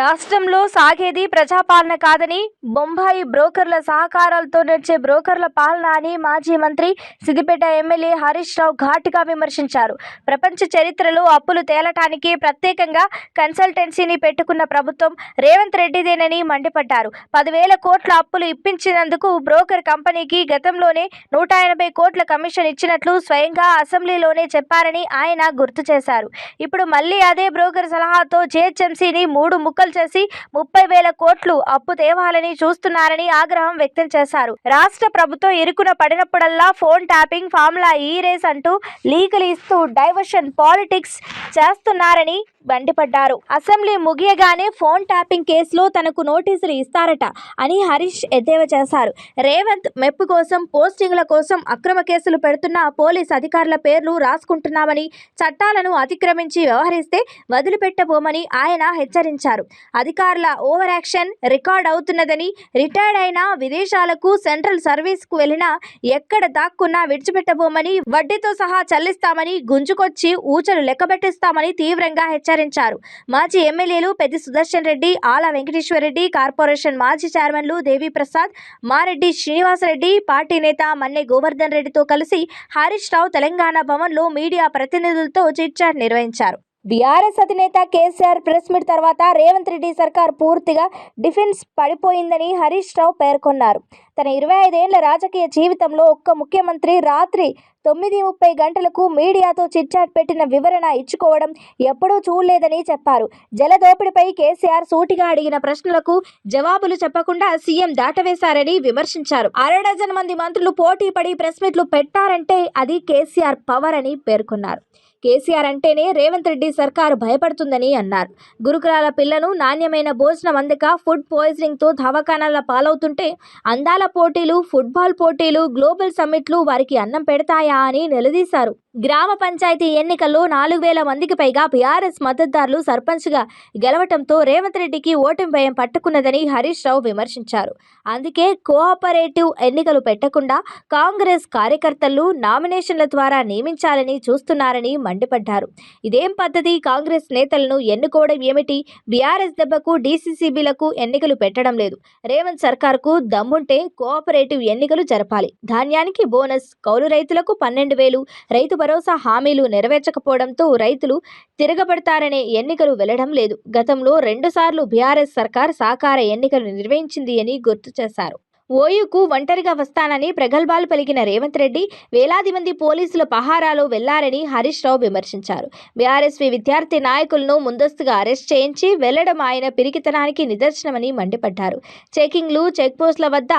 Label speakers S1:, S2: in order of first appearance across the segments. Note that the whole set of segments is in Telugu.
S1: రాష్ట్రంలో సాగేది ప్రజాపాలన కాదని బొంబాయి బ్రోకర్ల సహకారాలతో నడిచే బ్రోకర్ల పాలన అని మాజీ మంత్రి సిద్దిపేట ఎమ్మెల్యే హరీష్ రావు ఘాటుగా విమర్శించారు. ప్రపంచ చరిత్రలో అప్పులు తేలటానికి ప్రత్యేకంగా కన్సల్టెన్సీని పెట్టుకున్న ప్రభుత్వం రేవంత్ రెడ్డిదేనని మండిపడ్డారు. పదివేల కోట్ల అప్పులు ఇప్పించినందుకు బ్రోకర్ కంపెనీకి గతంలోనే నూట ఎనభై కోట్ల కమిషన్ ఇచ్చినట్లు స్వయంగా అసెంబ్లీలోనే చెప్పారని ఆయన గుర్తు చేశారు. ఇప్పుడు మళ్ళీ అదే బ్రోకర్ సలహాతో జిహెచ్ఎంసీని మూడు ముక్కలు చేసి ముప్పై వేల కోట్లు అప్పు తేవాలని చూస్తున్నారని ఆగ్రహం వ్యక్తం చేశారు. రాష్ట్ర ప్రభుత్వం ఇరుకున పడినప్పుడల్లా phone tapping formula E race అంటూ లీకులు ఇస్తూ డైవర్షన్ పాలిటిక్స్ చేస్తున్నారని మండిపడ్డారు. అసెంబ్లీ ముగియగానే ఫోన్ ట్యాపింగ్ కేసులో తనకు నోటీసులు ఇస్తారట అని హరీష్ ఎద్దేవా చేశారు. రేవంత్ మెప్పు కోసం పోస్టింగ్ల కోసం అక్రమ కేసులు పెడుతున్న పోలీస్ అధికారుల పేర్లు రాసుకుంటున్నామని చట్టాలను అతిక్రమించి వ్యవహరిస్తే వదిలిపెట్టబోమని ఆయన హెచ్చరించారు. అధికారుల ఓవర్ యాక్షన్ రికార్డ్ అవుతున్నదని రిటైర్డ్ అయిన విదేశాలకు సెంట్రల్ సర్వీస్కు వెళ్ళినా ఎక్కడ దాక్కున్నా విడిచిపెట్టబోమని వడ్డీతో సహా చెల్లిస్తామని గుంజుకొచ్చి ఊచలు లెక్కబెట్టిస్తామని తీవ్రంగా హెచ్చరించారు. మాజీ ఎమ్మెల్యేలు పెద్ది సుదర్శన్ రెడ్డి ఆల వెంకటేశ్వరరెడ్డి కార్పొరేషన్ మాజీ చైర్మన్లు దేవిప్రసాద్ మారెడ్డి శ్రీనివాసరెడ్డి పార్టీ నేత మన్నె గోవర్ధన్ రెడ్డితో కలిసి హరీష్ రావు తెలంగాణ భవన్లో మీడియా ప్రతినిధులతో చిట్చాట్ నిర్వహించారు. బీఆర్ఎస్ అధినేత కేసీఆర్ ప్రెస్ మీట్ తర్వాత రేవంత్ రెడ్డి సర్కార్ పూర్తిగా డిఫెన్స్ పడిపోయిందని హరీష్ రావు పేర్కొన్నారు. తన ఇరవై ఐదేళ్ళ రాజకీయ జీవితంలో ఒక్క ముఖ్యమంత్రి రాత్రి తొమ్మిది ముప్పై గంటలకు మీడియాతో చిట్చాట్ పెట్టిన వివరణ ఇచ్చుకోవడం ఎప్పుడూ చూడలేదని చెప్పారు. జలదోపిడిపై కేసీఆర్ సూటిగా అడిగిన ప్రశ్నలకు జవాబులు చెప్పకుండా సీఎం దాటవేశారని విమర్శించారు. అర డజన్ మంది మంత్రులు పోటీ పడి ప్రెస్ మీట్లు పెట్టారంటే అది కేసీఆర్ పవర్ అని పేర్కొన్నారు. కేసీఆర్ అంటేనే రేవంత్ రెడ్డి సర్కారు భయపడుతుందని అన్నారు. గురుకులాల పిల్లను నాణ్యమైన భోజనం అందక ఫుడ్ పాయిజనింగ్తో దవాఖానాల పాలవుతుంటే అందాల పోటీలు ఫుట్బాల్ పోటీలు గ్లోబల్ సమ్మిట్లు వారికి అన్నం పెడతాయా అని నిలదీశారు. గ్రామ పంచాయతీ ఎన్నికల్లో నాలుగు వేల మందికి పైగా బీఆర్ఎస్ మద్దతుదారులు సర్పంచ్గా గెలవటంతో రేవంత్ రెడ్డికి ఓటమి భయం పట్టుకున్నదని హరీష్ రావు విమర్శించారు. అందుకే కోఆపరేటివ్ ఎన్నికలు పెట్టకుండా కాంగ్రెస్ కార్యకర్తలు నామినేషన్ల ద్వారా నియమించాలని చూస్తున్నారని మండిపడ్డారు. ఇదేం పద్ధతి? కాంగ్రెస్ నేతలను ఎన్నుకోవడం ఏమిటి? బీఆర్ఎస్ దెబ్బకు డీసీసీబీలకు ఎన్నికలు పెట్టడం లేదు. రేవంత్ సర్కార్కు దమ్ముంటే కోఆపరేటివ్ ఎన్నికలు జరపాలి. ధాన్యానికి బోనస్ కౌలు రైతులకు పన్నెండు వేలు రైతు భరోసా హామీలు నెరవేర్చకపోవడంతో రైతులు తిరగబడతారనే ఎన్నికలు వెళ్ళడం లేదు. గతంలో రెండుసార్లు బీఆర్ఎస్ సర్కార్ సాకార ఎన్నికలు నిర్వహించింది అని గుర్తు చేశారు. ఓయూకు ఒంటరిగా వస్తానని ప్రగల్భాలు పలికిన రేవంత్ రెడ్డి వేలాది మంది పోలీసుల పహారాలో వెళ్ళారని హరీష్ రావు విమర్శించారు. బీఆర్ఎస్వి విద్యార్థి నాయకులను ముందస్తుగా అరెస్ట్ చేయించి వెళ్ళడం ఆయన పిరికితనానికి నిదర్శనమని మండిపడ్డారు. చెకింగ్లు చెక్పోస్టుల వద్ద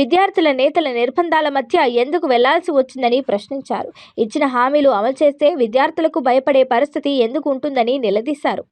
S1: విద్యార్థుల నేతల నిర్బంధాల మధ్య ఎందుకు వెళ్ళాల్సి వచ్చిందని ప్రశ్నించారు. ఇచ్చిన హామీలు అమలు చేస్తే విద్యార్థులకు భయపడే పరిస్థితి ఎందుకు ఉంటుందని నిలదీశారు.